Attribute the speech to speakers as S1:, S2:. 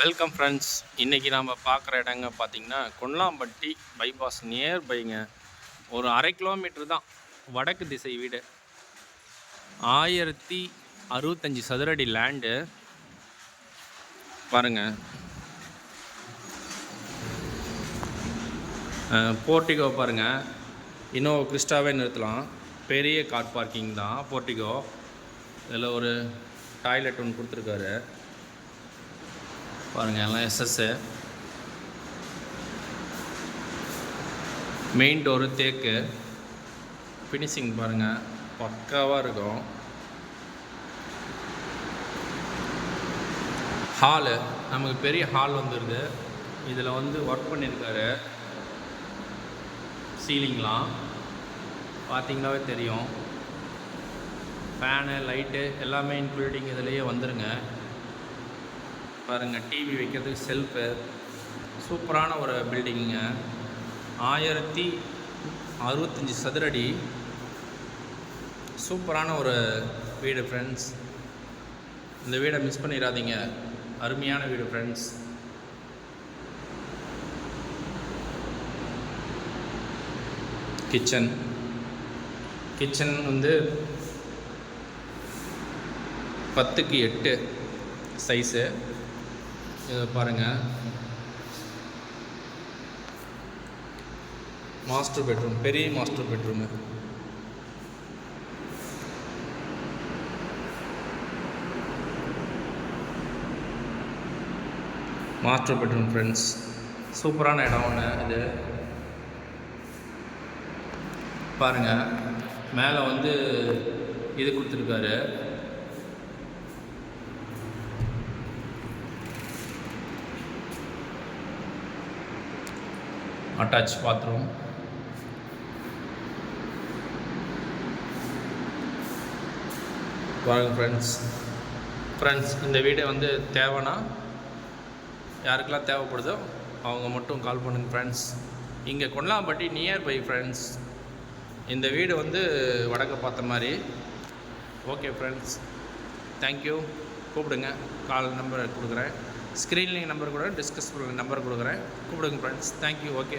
S1: Welcome friends இன்றைக்கி நாம் பார்க்குற இடங்க பார்த்திங்கன்னா கொல்லாம்பட்டி பைபாஸ் நியர் பைங்க ஒரு அரை கிலோமீட்டர் தான் வடக்கு திசை வீடு. ஆயிரத்தி அறுபத்தஞ்சி சதுரடி லேண்டு பாருங்கள் போர்ட்டிகோ பாருங்கள் இன்னும் கிறிஸ்டாவே நிறுத்தலாம். பெரிய கார் பார்க்கிங் தான். போர்ட்டிகோ இதில் ஒரு டாய்லெட் ஒன்று கொடுத்துருக்காரு. பாருங்கள் எல்லாம் எஸ்எஸ்ஸு மெயின் டோரு தேக்கு. ஃபினிஷிங் பாருங்கள் பக்காவாக இருக்கும். ஹாலு நமக்கு பெரிய ஹால் வந்துடுது இதில் வந்து ஒர்க் பண்ணியிருக்காரு சீலிங்லாம் பார்த்தீங்களாவே தெரியும். ஃபேனு லைட்டு எல்லாமே இன்க்ளூடிங் இதுலேயே வந்துருங்க. பாருங்கள் டிவி வைக்கிறதுக்கு செல்ஃபு சூப்பரான ஒரு பில்டிங்குங்க ஆயிரத்தி அறுபத்தஞ்சி சதுரடி. சூப்பரான ஒரு வீடு ஃப்ரெண்ட்ஸ் இந்த வீடை மிஸ் பண்ணிடாதீங்க. அருமையான வீடு ஃப்ரெண்ட்ஸ் கிச்சன் கிச்சன் வந்து பத்துக்கு எட்டு சைஸு இதை பாருங்கள் மாஸ்டர் பெட்ரூம் பெரிய master bedroom master bedroom friends சூப்பரான இடம் ஒன்று இது. பாருங்கள் மேலே வந்து இது கொடுத்துருக்காரு. Attach bathroom. வாங்க ஃப்ரெண்ட்ஸ் ஃப்ரெண்ட்ஸ் இந்த வீடு வந்து தேவைன்னா யாருக்கெல்லாம் தேவைப்படுதோ அவங்க மட்டும் கால் பண்ணுங்க ஃப்ரெண்ட்ஸ் இங்கே கொல்லாம்பட்டி நியர் பை ஃப்ரெண்ட்ஸ் இந்த வீடு வந்து வடக்க பார்த்த மாதிரி. ஓகே ஃப்ரெண்ட்ஸ் தேங்க்யூ கூப்பிடுங்க. கால் நம்பர் கொடுக்குறேன். ஸ்க்ரீன்லேயும் நம்பர் கூட டிஸ்கஸ் நம்பர் கொடுக்குறேன். கூப்பிடுங்க ஃப்ரெண்ட்ஸ் தேங்க்யூ ஓகே